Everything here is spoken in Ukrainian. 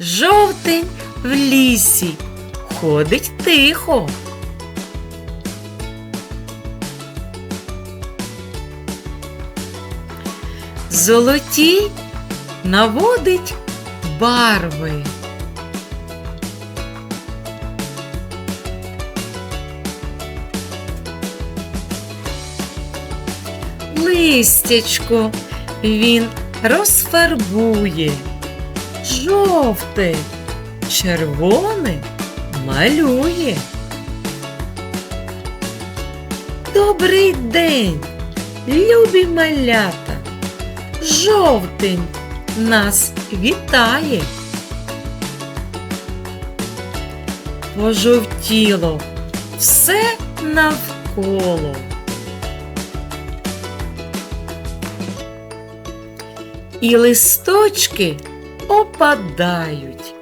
Жовтень в лісі ходить тихо. Золоті наводить барви. Листячко він розфарбує. Жовте, червоне малює. Добрий день, любі малята. Жовтень нас вітає. Пожовтіло все навколо. І листочки опадають.